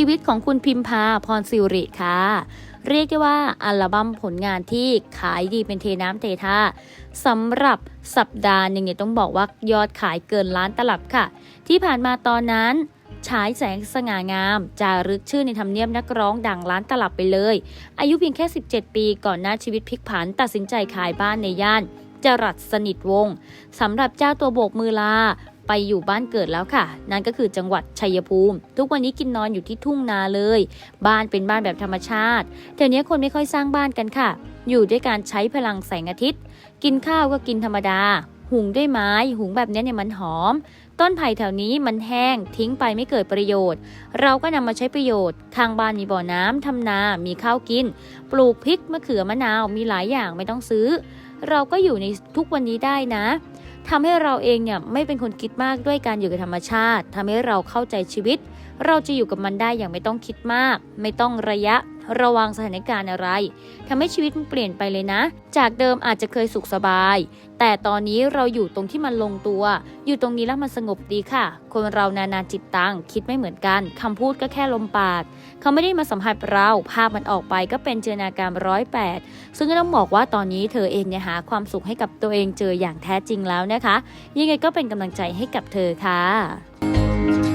ชีวิตของคุณพิมพาพรสิริค่ะ เรียกได้ว่าอัลบั้มผลงานที่ขายดีเป็นเทน้ำเทท่าสำหรับสัปดาห์หนึ่งเนี่ยต้องบอกว่ายอดขายเกินล้านตลับค่ะ ที่ผ่านมาตอนนั้นฉายแสงสง่างามจารึกชื่อในทำเนียบนักร้องดังล้านตลับไปเลย อายุเพียงแค่ 17 ปีก่อนหน้าชีวิตพลิกผันตัดสินใจขายบ้านในย่าน จรัสสนิทวงศ์สำหรับเจ้าตัวโบกมือลาไปอยู่บ้านเกิดแล้วค่ะ นั่นก็คือจังหวัดชัยภูมิ ทุกวันนี้กินนอนอยู่ที่ทุ่งนาเลย บ้านเป็นบ้านแบบธรรมชาติเดี๋ยวนี้คนไม่ค่อยสร้างบ้านกันค่ะ อยู่ด้วยการใช้พลังแสงอาทิตย์ กินข้าวก็กินธรรมดา หุงด้วยไม้ หุงแบบนี้เนี่ยมันหอม ต้นไผ่แถวนี้มันแห้ง ทิ้งไปไม่เกิดประโยชน์ เราก็นำมาใช้ประโยชน์ ข้างบ้านมีบ่อน้ำทำนา มีข้าวกิน ปลูกพริกมะเขือมะนาว มีหลายอย่างไม่ต้องซื้อ เราก็อยู่ในทุกวันนี้ได้นะทำให้เราเองเนี่ยไม่เป็นคนคิดมากด้วยการอยู่กับธรรมชาติทำให้เราเข้าใจชีวิต เราจะอยู่กับมันได้อย่างไม่ต้องคิดมาก ไม่ต้องระยะ ระวังสถานการณ์อะไรทำให้ชีวิตมันเปลี่ยนไปเลยนะ จากเดิมอาจจะเคยสุขสบาย แต่ตอนนี้เราอยู่ตรงที่มันลงตัว อยู่ตรงนี้แล้วมันสงบดีค่ะ คนเรานานาจิตตังคิดไม่เหมือนกันคำพูดก็แค่ลมปาก เขาไม่ได้มาสัมผัสเราภาพมันออกไปก็เป็นเจนาการร้อยแปดซึ่งก็ต้องบอกว่าตอนนี้เธอเองเนี่ยหาความสุขให้กับตัวเองเจออย่างแท้จริงแล้วนะคะ ยังไงก็เป็นกำลังใจให้กับเธอค่ะ